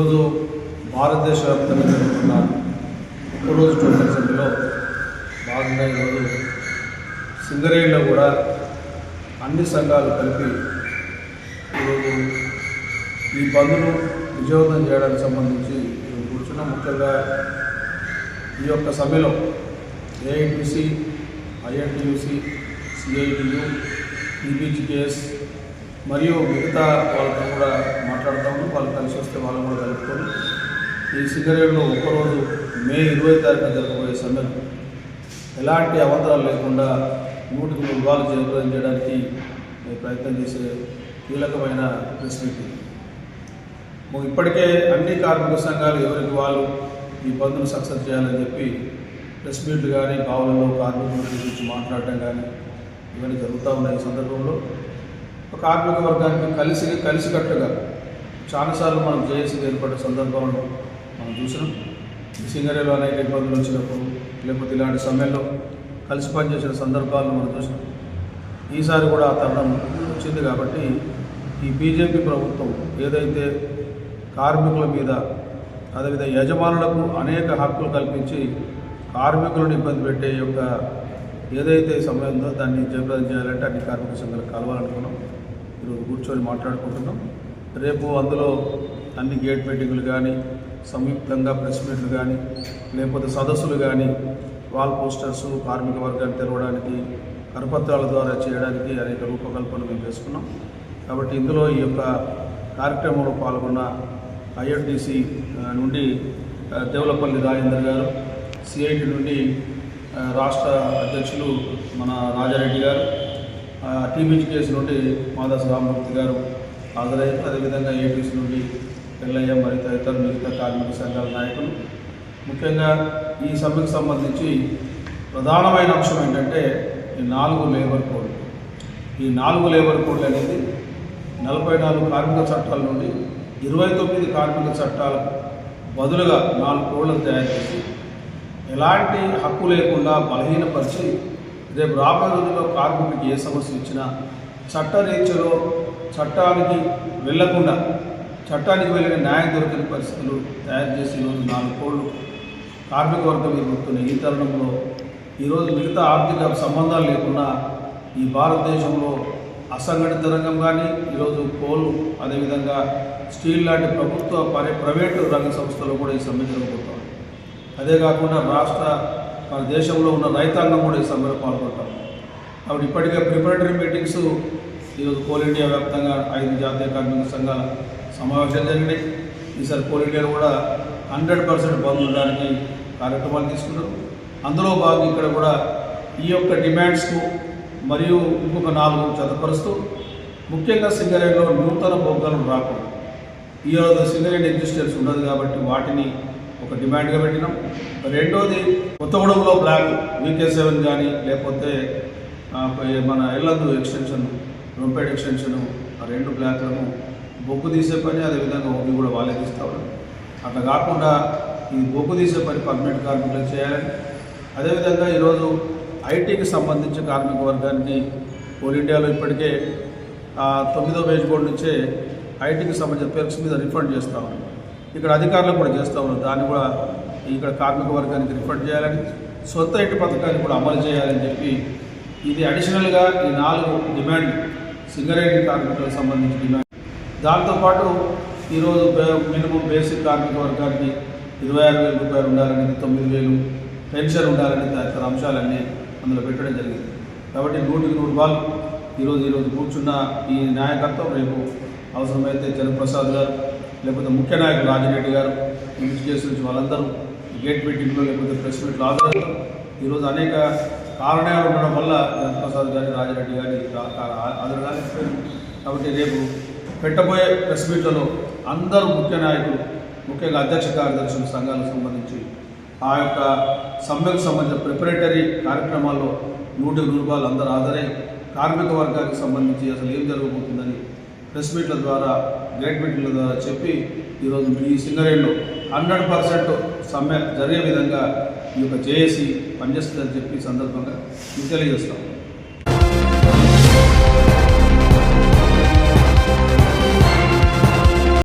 ఈరోజు భారతదేశ వ్యాప్తంగా జరుగుతున్న ఒక్కరోజు టోకెన్ సభ్యులో భాగంగా ఈరోజు సింగరేణిలో కూడా అన్ని సంఘాలు కలిపి ఈరోజు ఈ బంద్ను విజయవంతం చేయడానికి సంబంధించి కూర్చున్న. ముఖ్యంగా ఈ యొక్క సమ్మెలో ఏఐటిసి ఐఎన్టీయూసి సిఐటియు ఈబీజీకేఎస్ మరియు మిగతా వాళ్ళతో కూడా మాట్లాడతాము. వాళ్ళు కలిసి వస్తే వాళ్ళు కూడా కలుపుకొని ఈ సిగరేట్లో ఒక్కరోజు మే ఇరవై తారీఖున జరగబోయే సమ్మెను ఎలాంటి అవంతరాలు లేకుండా నూటికి మూడు వాళ్ళు జయప్రదం చేయడానికి ప్రయత్నం చేసే కీలకమైన ప్రెస్ ఇప్పటికే అన్ని కార్మిక సంఘాలు ఎవరికి వాళ్ళు ఈ బంద్ను సక్సెస్ చేయాలని చెప్పి ప్రెస్ మీట్లు కానీ భావనలో కార్మికుల గురించి మాట్లాడటం కానీ ఇవన్నీ జరుగుతూ ఉన్నాయి ఈ సందర్భంలో. కార్మిక వర్గానికి కలిసి కలిసికట్టుగా చాలాసార్లు మనం జేఏసీ ఏర్పడిన సందర్భంలో మనం చూసినాం. సింగరేలో అనేక ఇబ్బందులు వచ్చినప్పుడు లేకపోతే ఇలాంటి సమయంలో కలిసి పనిచేసిన సందర్భాలను మనం చూసినాం. ఈసారి కూడా ఆ తరుణం వచ్చింది కాబట్టి ఈ బీజేపీ ప్రభుత్వం ఏదైతే కార్మికుల మీద అదేవిధంగా యజమానులకు అనేక హక్కులు కల్పించి కార్మికులను ఇబ్బంది పెట్టే యొక్క ఏదైతే సమయం ఉందో దాన్ని జయప్రదం చేయాలంటే అన్ని కార్మిక సంఘాలు కలవాలనుకున్నాం. ఈరోజు కూర్చొని మాట్లాడుకుంటున్నాం. రేపు అందులో అన్ని గేట్ మీటింగ్లు కానీ సంయుక్తంగా ప్రెస్ మీట్లు కానీ లేకపోతే సదస్సులు కానీ వాల్ పోస్టర్స్ కార్మిక వర్గాన్ని తెరవడానికి కరపత్రాల ద్వారా చేయడానికి అనేక రూపకల్పన మేము చేసుకున్నాం. కాబట్టి ఇందులో ఈ యొక్క కార్యక్రమంలో పాల్గొన్న ఐఎన్టీసీ నుండి దేవులపల్లి రాజేందర్ గారు సిఐటి నుండి రాష్ట్ర అధ్యక్షులు మన రాజారెడ్డి గారు టీబీజీ కేసు నుండి మాదాస్ రామమూర్తి గారు హాజరయ్యారు. అదేవిధంగా ఏపీసీ నుండి ఎల్లయ్య మరియు తదితర మిగతా కార్మిక సంఘాల నాయకులు. ముఖ్యంగా ఈ సభకు సంబంధించి ప్రధానమైన అంశం ఏంటంటే ఈ నాలుగు లేబర్ కోడ్ ఈ నాలుగు లేబర్ కోడ్లు అనేది నలభై నాలుగు కార్మిక చట్టాల నుండి ఇరవై తొమ్మిది కార్మిక చట్టాలకు బదులుగా నాలుగు కోడ్లను తయారు చేసి ఎలాంటి హక్కు లేకుండా బలహీనపరిచి రేపు రాబోయే రోజుల్లో కార్మికుడికి ఏ సమస్య ఇచ్చినా చట్టరీత్యలో చట్టానికి వెళ్ళకుండా చట్టానికి వెళ్ళిన న్యాయం దొరికిన పరిస్థితులు తయారు చేసి ఈరోజు నాలుగు కోళ్ళు కార్మిక వర్గం ఎదుర్కొన్న ఈ తరుణంలో ఈరోజు మిగతా ఆర్థిక సంబంధాలు లేకుండా ఈ భారతదేశంలో అసంఘటిత రంగం కానీ ఈరోజు కోల్ అదేవిధంగా స్టీల్ లాంటి ప్రభుత్వ పరి ప్రైవేటు రంగ సంస్థలు కూడా ఈ సమ్మె జరగబోతాం అదే కాకుండా రాష్ట్ర మన దేశంలో ఉన్న రైతాంగం కూడా ఈ సమ్మెలో పాల్గొంటాం. కాబట్టి ఇప్పటికే ప్రిపరేటరీ మీటింగ్స్ ఈరోజు కోల్ ఇండియా వ్యాప్తంగా ఐదు జాతీయ కార్మిక సంఘాల సమావేశాలు జరిగినాయి. ఈసారి కోల్ ఇండియా కూడా హండ్రెడ్ పర్సెంట్ బంద్ ఉండడానికి కార్యక్రమాలు తీసుకున్నారు. అందులో భాగం ఇక్కడ కూడా ఈ యొక్క డిమాండ్స్కు మరియు ఇంకొక నాలుగు చదపరుస్తూ ముఖ్యంగా సింగరేణిలో నూతన బొగ్గలు రాకూడదు. ఈ సింగరేణి ఎగ్జిస్టెన్స్ ఉండదు కాబట్టి వాటిని ఒక డిమాండ్గా పెట్టినాం. రెండోది కొత్తగూడెంలో బ్లాక్ వీకే సెవెన్ కానీ లేకపోతే మన ఎల్లందు ఎక్స్టెన్షన్ రొంపేడ్ ఎక్స్టెన్షన్ ఆ రెండు బ్లాక్లను బొగ్గు తీసే పని అదేవిధంగా ఒకటి కూడా వాళ్ళే తీస్తా అట్లా కాకుండా ఈ బొగ్గు తీసే పని పర్మనెంట్ కార్మికులు చేయాలని అదేవిధంగా ఈరోజు ఐటీకి సంబంధించిన కార్మిక వర్గానికి ఓల్ ఇండియాలో ఇప్పటికే తొమ్మిదో వేజ్ బోర్డు నుంచే ఐటీకి సంబంధించిన పెర్క్స్ మీద రిఫండ్ చేస్తూ ఉన్నాం ఇక్కడ అధికారులు కూడా చేస్తూ ఉన్నారు. దాన్ని కూడా ఇక్కడ కార్మిక వర్గానికి రిఫండ్ చేయాలని సొంత ఇంటి పథకాన్ని కూడా అమలు చేయాలని చెప్పి ఇది అడిషనల్గా ఈ నాలుగు డిమాండ్ సింగరేణి కార్మికులకు సంబంధించిన డిమాండ్ దాంతోపాటు ఈరోజు మినిమం బేసిక్ కార్మిక వర్గానికి ఇరవై ఆరు వేల రూపాయలు ఉండాలని తొమ్మిది వేలు పెన్షన్ ఉండాలని తదితర అంశాలన్నీ అందులో పెట్టడం జరిగింది. కాబట్టి నూటికి నూరు బాల్ ఈరోజు ఈరోజు కూర్చున్న ఈ నాయకత్వం రేపు అవసరమైతే జనప్రసాద్ గారు లేకపోతే ముఖ్య నాయకులు రాజిరెడ్డి గారు ఇంటి చేసిన నుంచి వాళ్ళందరూ గేట్ మీటింగ్లో లేకపోతే ప్రెస్ మీట్లో హాజరవుతారు ఈరోజు అనేక కారణాలు ఉండడం వల్ల జనప్రసాద్ గారి రాజిరెడ్డి గారి రా- హాజరు కాలేకపోయారు కాబట్టి రేపు పెట్టబోయే ప్రెస్ మీట్లలో అందరూ ముఖ్య నాయకులు ముఖ్యంగా అధ్యక్ష కార్యదర్శుల సంఘాలకు సంబంధించి ఆ యొక్క సమ్మెకు సంబంధించిన ప్రిపరేటరీ కార్యక్రమాల్లో నూటి రూపాయలు అందరూ హాజరై కార్మిక వర్గానికి సంబంధించి అసలు ఏం జరగబోతుందని ప్రెస్ మీట్ల ద్వారా గ్రేట్ మీట్ల ద్వారా చెప్పి ఈరోజు ఈ సింగరేణిలో హండ్రెడ్ పర్సెంట్ సమ్మె జరిగే విధంగా ఈ యొక్క చేసి పనిచేస్తుందని చెప్పి సందర్భంగా తెలియజేస్తాం.